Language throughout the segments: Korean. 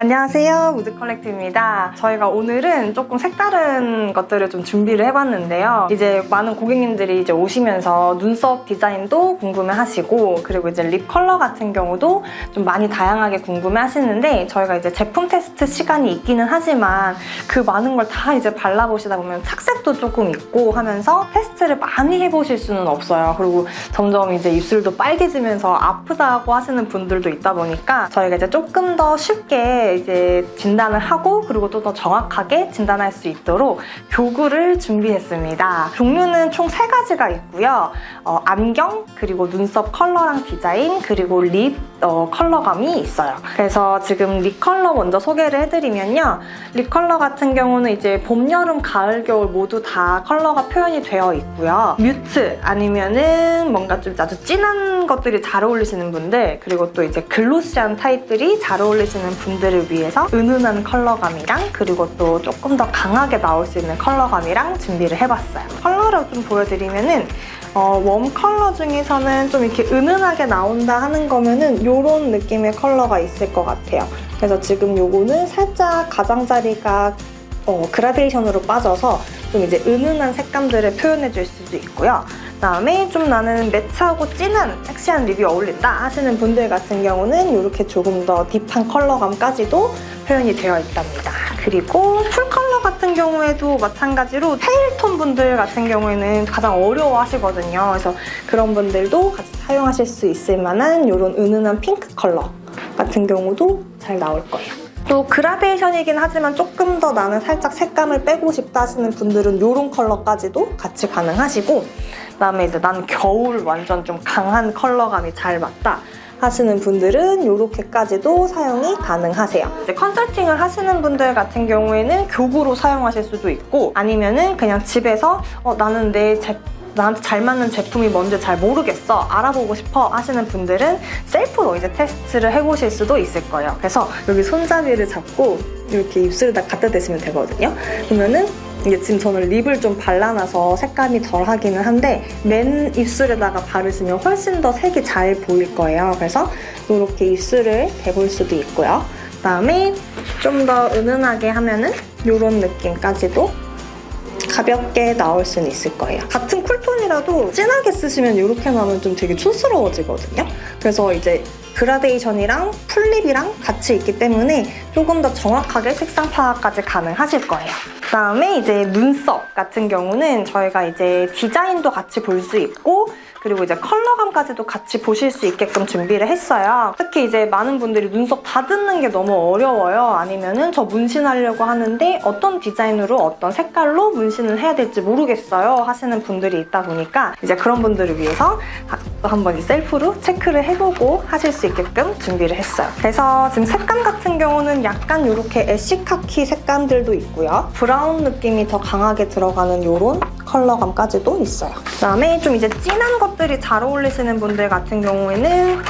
안녕하세요. 무드 컬렉트입니다. 저희가 오늘은 조금 색다른 것들을 좀 준비를 해봤는데요. 이제 많은 고객님들이 이제 오시면서 눈썹 디자인도 궁금해 하시고, 그리고 이제 립 컬러 같은 경우도 좀 많이 다양하게 궁금해 하시는데, 저희가 이제 제품 테스트 시간이 있기는 하지만, 그 많은 걸 다 이제 발라보시다 보면 착색도 조금 있고 하면서 테스트를 많이 해보실 수는 없어요. 그리고 점점 이제 입술도 빨개지면서 아프다고 하시는 분들도 있다 보니까, 저희가 이제 조금 더 쉽게 이제 진단을 하고 그리고 또 더 정확하게 진단할 수 있도록 교구를 준비했습니다. 종류는 총 세 가지가 있고요. 어, 안경, 그리고 눈썹 컬러랑 디자인, 그리고 립 어, 컬러감이 있어요. 그래서 지금 립 컬러 먼저 소개를 해드리면요. 립 컬러 같은 경우는 이제 봄, 여름, 가을, 겨울 모두 다 컬러가 표현이 되어 있고요. 뮤트 아니면은 뭔가 좀 아주 진한 것들이 잘 어울리시는 분들 그리고 또 이제 글로시한 타입들이 잘 어울리시는 분들을 위해서 은은한 컬러감이랑 그리고 또 조금 더 강하게 나올 수 있는 컬러감이랑 준비를 해봤어요. 컬러를 좀 보여드리면은 어, 웜 컬러 중에서는 좀 이렇게 은은하게 나온다 하는 거면은 이런 느낌의 컬러가 있을 것 같아요. 그래서 지금 요거는 살짝 가장자리가 어, 그라데이션으로 빠져서 좀 이제 은은한 색감들을 표현해 줄 수도 있고요. 그다음에 좀 나는 매트하고 진한 섹시한 립이 어울린다 하시는 분들 같은 경우는 이렇게 조금 더 딥한 컬러감까지도 표현이 되어 있답니다. 그리고 풀 컬러 같은 경우에도 마찬가지로 페일톤 분들 같은 경우에는 가장 어려워 하시거든요. 그래서 그런 분들도 같이 사용하실 수 있을 만한 이런 은은한 핑크 컬러 같은 경우도 잘 나올 거예요. 또 그라데이션이긴 하지만 조금 더 나는 살짝 색감을 빼고 싶다 하시는 분들은 이런 컬러까지도 같이 가능하시고 그다음에 이제 나는 겨울 완전 좀 강한 컬러감이 잘 맞다 하시는 분들은 이렇게까지도 사용이 가능하세요. 이제 컨설팅을 하시는 분들 같은 경우에는 교구로 사용하실 수도 있고 아니면은 그냥 집에서 어, 나는 내 제, 나한테 잘 맞는 제품이 뭔지 잘 모르겠어 알아보고 싶어 하시는 분들은 셀프로 이제 테스트를 해보실 수도 있을 거예요. 그래서 여기 손잡이를 잡고 이렇게 입술에다 갖다 대시면 되거든요. 그러면은 이게 지금 저는 립을 좀 발라놔서 색감이 덜 하기는 한데 맨 입술에다가 바르시면 훨씬 더 색이 잘 보일 거예요. 그래서 이렇게 입술을 대볼 수도 있고요. 그다음에 좀 더 은은하게 하면은 이런 느낌까지도 가볍게 나올 수는 있을 거예요. 같은 쿨톤이라도 진하게 쓰시면 이렇게 나오면 좀 되게 촌스러워지거든요. 그래서 이제 그라데이션이랑 풀립이랑 같이 있기 때문에 조금 더 정확하게 색상 파악까지 가능하실 거예요. 그 다음에 이제 눈썹 같은 경우는 저희가 이제 디자인도 같이 볼 수 있고 그리고 이제 컬러감까지도 같이 보실 수 있게끔 준비를 했어요. 특히 이제 많은 분들이 눈썹 다듬는 게 너무 어려워요. 아니면은 저 문신하려고 하는데 어떤 디자인으로 어떤 색깔로 문신 을 해야 될지 모르겠어요 하시는 분들이 있다 보니까 이제 그런 분들을 위해서 한번 이 셀프로 체크를 해보고 하실 수 있게끔 준비를 했어요. 그래서 지금 색감 같은 경우는 약간 이렇게 애쉬카키 색감들도 있고요. 브라운 느낌이 더 강하게 들어가는 이런 컬러감까지도 있어요. 그다음에 좀 이제 진한 것들이 잘 어울리시는 분들 같은 경우에는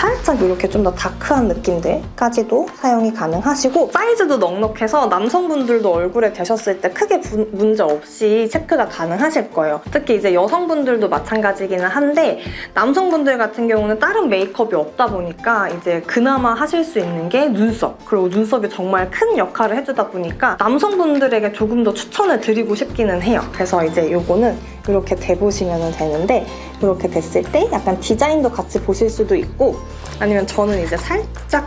살짝 이렇게 좀 더 다크한 느낌들까지도 사용이 가능하시고 사이즈도 넉넉해서 남성분들도 얼굴에 대셨을 때 크게 부- 문제 없이 체크가 가능하실 거예요. 특히 이제 여성분들도 마찬가지기는 한데 남성분들 같은 경우는 다른 메이크업이 없다 보니까 이제 그나마 하실 수 있는 게 눈썹 그리고 눈썹이 정말 큰 역할을 해주다 보니까 남성분들에게 조금 더 추천을 드리고 싶기는 해요. 그래서 이제 요거는 이렇게 대보시면 되는데 이렇게 됐을 때 약간 디자인도 같이 보실 수도 있고 아니면 저는 이제 살짝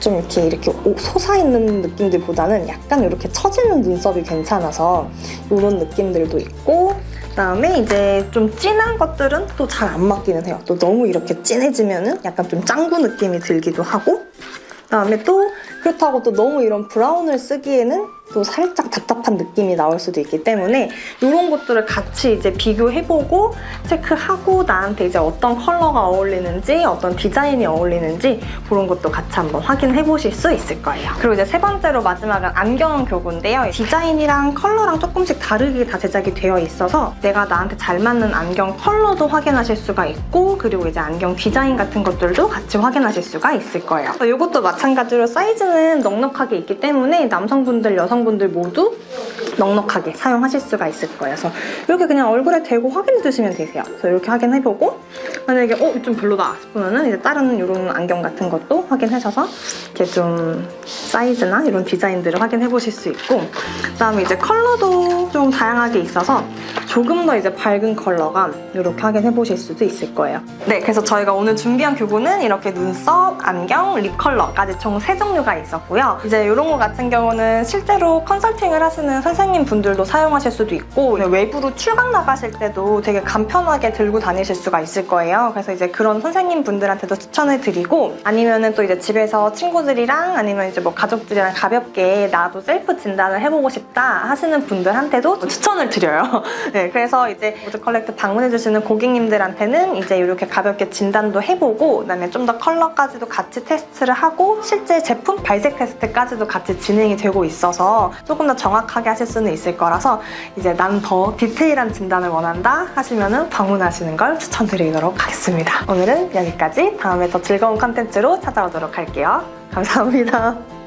좀 이렇게 이렇게 오- 솟아있는 느낌들보다는 약간 이렇게 처지는 눈썹이 괜찮아서 이런 느낌들도 있고 그다음에 이제 좀 진한 것들은 또 잘 안 맞기는 해요. 또 너무 이렇게 진해지면은 약간 좀 짱구 느낌이 들기도 하고 그다음에 또 그렇다고 또 너무 이런 브라운을 쓰기에는 또 살짝 답답한 느낌이 나올 수도 있기 때문에 이런 것들을 같이 이제 비교해보고 체크하고 나한테 이제 어떤 컬러가 어울리는지 어떤 디자인이 어울리는지 그런 것도 같이 한번 확인해 보실 수 있을 거예요. 그리고 이제 세 번째로 마지막은 안경 교구인데요. 디자인이랑 컬러랑 조금씩 다르게 다 제작이 되어 있어서 내가 나한테 잘 맞는 안경 컬러도 확인하실 수가 있고 그리고 이제 안경 디자인 같은 것들도 같이 확인하실 수가 있을 거예요. 이것도 마찬가지로 사이즈는 넉넉하게 있기 때문에 남성분들, 여성 분들 모두 넉넉하게 사용하실 수가 있을 거예요. 그래서 이렇게 그냥 얼굴에 대고 확인해 주시면 되세요. 그래서 이렇게 확인해 보고 만약에 어, 좀 별로다 싶으면은 이제 다른 이런 안경 같은 것도 확인하셔서 이렇게 좀 사이즈나 이런 디자인들을 확인해 보실 수 있고 그다음에 이제 컬러도 좀 다양하게 있어서 조금 더 이제 밝은 컬러감 이렇게 확인해 보실 수도 있을 거예요. 네, 그래서 저희가 오늘 준비한 교구는 이렇게 눈썹, 안경, 립 컬러까지 총 세 종류가 있었고요. 이제 이런 거 같은 경우는 실제로 컨설팅을 하시는 선생님 분들도 사용하실 수도 있고 외부로 출강 나가실 때도 되게 간편하게 들고 다니실 수가 있을 거예요. 그래서 이제 그런 선생님 분들한테도 추천을 드리고 아니면은 또 이제 집에서 친구들이랑 아니면 이제 뭐 가족들이랑 가볍게 나도 셀프 진단을 해보고 싶다 하시는 분들한테 도 추천을 드려요. 네, 그래서 이제 모드 컬렉트 방문해주시는 고객님들한테는 이제 이렇게 가볍게 진단도 해보고 그다음에 좀 더 컬러까지도 같이 테스트를 하고 실제 제품 발색 테스트까지도 같이 진행이 되고 있어서 조금 더 정확하게 하실 수는 있을 거라서 이제 난 더 디테일한 진단을 원한다 하시면은 방문하시는 걸 추천드리도록 하겠습니다. 오늘은 여기까지 다음에 더 즐거운 컨텐츠로 찾아오도록 할게요. 감사합니다.